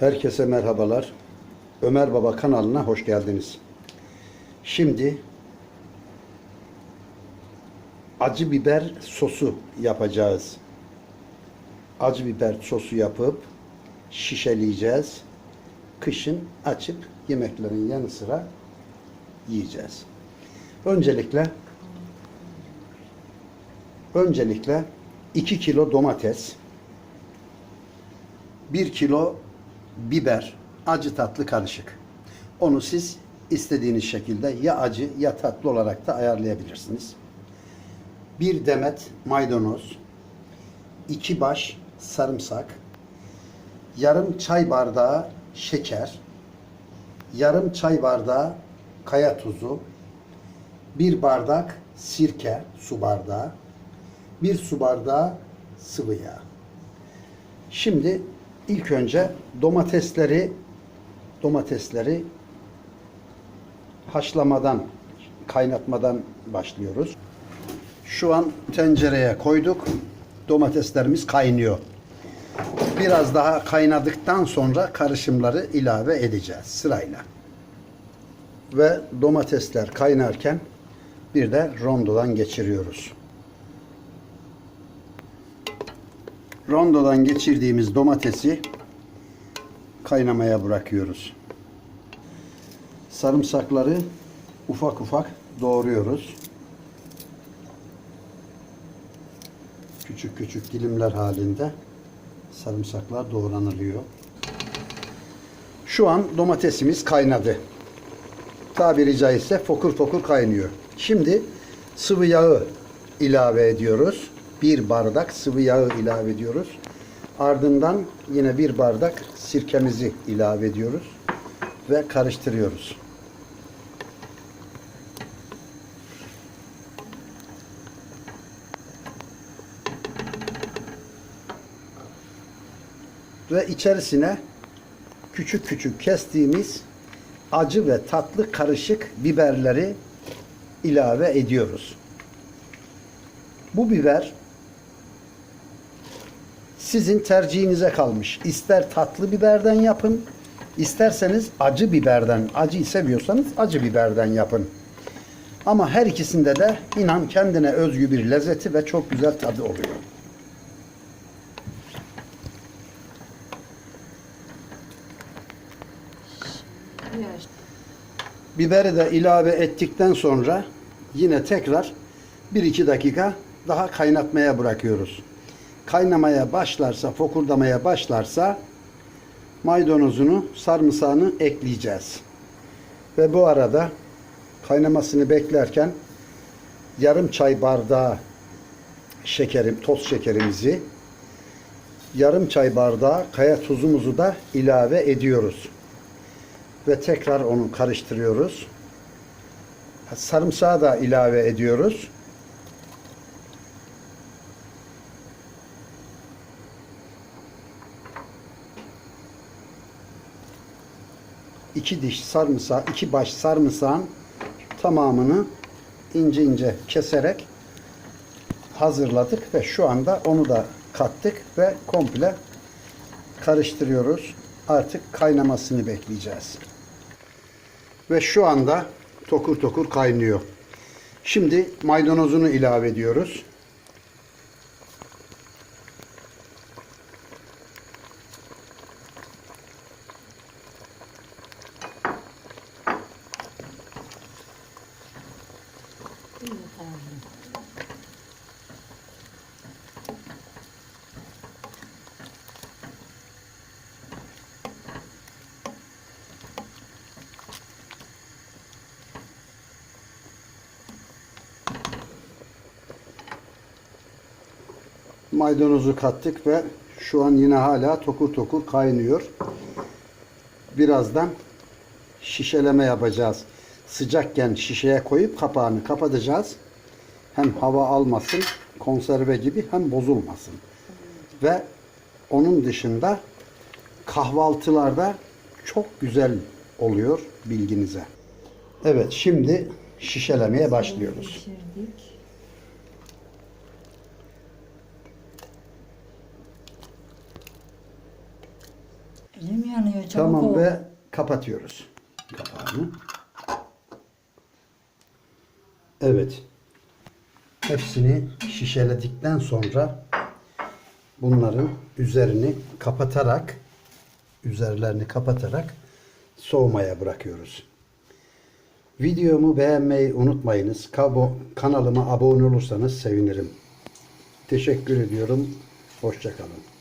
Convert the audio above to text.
Herkese merhabalar. Ömer Baba kanalına hoş geldiniz. Şimdi acı biber sosu yapacağız. Acı biber sosu yapıp şişeleyeceğiz. Kışın açıp yemeklerin yanı sıra yiyeceğiz. Öncelikle öncelikle 2 kilo domates, 1 kilo biber, acı tatlı karışık. Onu siz istediğiniz şekilde ya acı ya tatlı olarak da ayarlayabilirsiniz. Bir demet maydanoz, iki baş sarımsak, yarım çay bardağı şeker, yarım çay bardağı kaya tuzu, bir bardak sirke, su bardağı, bir su bardağı sıvı yağ. Şimdi ilk önce domatesleri domatesleri haşlamadan, kaynatmadan başlıyoruz. Şu an tencereye koyduk. Domateslerimiz kaynıyor. Biraz daha kaynadıktan sonra karışımları ilave edeceğiz sırayla. Ve domatesler kaynarken bir de rondodan geçiriyoruz. Rondodan geçirdiğimiz domatesi kaynamaya bırakıyoruz. Sarımsakları ufak ufak doğruyoruz. Küçük küçük dilimler halinde sarımsaklar doğranılıyor. Şu an domatesimiz kaynadı. Tabiri caizse fokur fokur kaynıyor. Şimdi sıvı yağı ilave ediyoruz. Bir bardak sıvı yağı ilave ediyoruz. Ardından yine bir bardak sirkemizi ilave ediyoruz ve karıştırıyoruz. Ve içerisine küçük küçük kestiğimiz acı ve tatlı karışık biberleri ilave ediyoruz. Bu biber sizin tercihinize kalmış. İster tatlı biberden yapın, isterseniz acı biberden, acıyı seviyorsanız acı biberden yapın. Ama her ikisinde de inan kendine özgü bir lezzeti ve çok güzel tadı oluyor. Biberi de ilave ettikten sonra yine tekrar 1-2 dakika daha kaynatmaya bırakıyoruz. Kaynamaya başlarsa, fokurdamaya başlarsa maydanozunu, sarımsağını ekleyeceğiz. Ve bu arada kaynamasını beklerken yarım çay bardağı şekerim, toz şekerimizi, yarım çay bardağı kaya tuzumuzu da ilave ediyoruz ve tekrar onu karıştırıyoruz. Sarımsağı da ilave ediyoruz. İki diş sarımsağı, iki baş sarımsağın tamamını ince ince keserek hazırladık ve şu anda onu da kattık ve komple karıştırıyoruz. Artık kaynamasını bekleyeceğiz. Ve şu anda tokur tokur kaynıyor. Şimdi maydanozunu ilave ediyoruz. Maydanozu kattık ve şu an yine hala tokur tokur kaynıyor. Birazdan şişeleme yapacağız. Sıcakken şişeye koyup kapağını kapatacağız. Hem hava almasın, konserve gibi hem bozulmasın. Ve onun dışında kahvaltılarda çok güzel oluyor bilginize. Evet şimdi şişelemeye başlıyoruz. Elim yanıyor çabuk Tamam ol. ve kapatıyoruz kapağını. Evet. Hepsini şişeledikten sonra bunların üzerini kapatarak üzerlerini kapatarak soğumaya bırakıyoruz. Videomu beğenmeyi unutmayınız. Kabo- Kanalıma abone olursanız sevinirim. Teşekkür ediyorum. Hoşçakalın.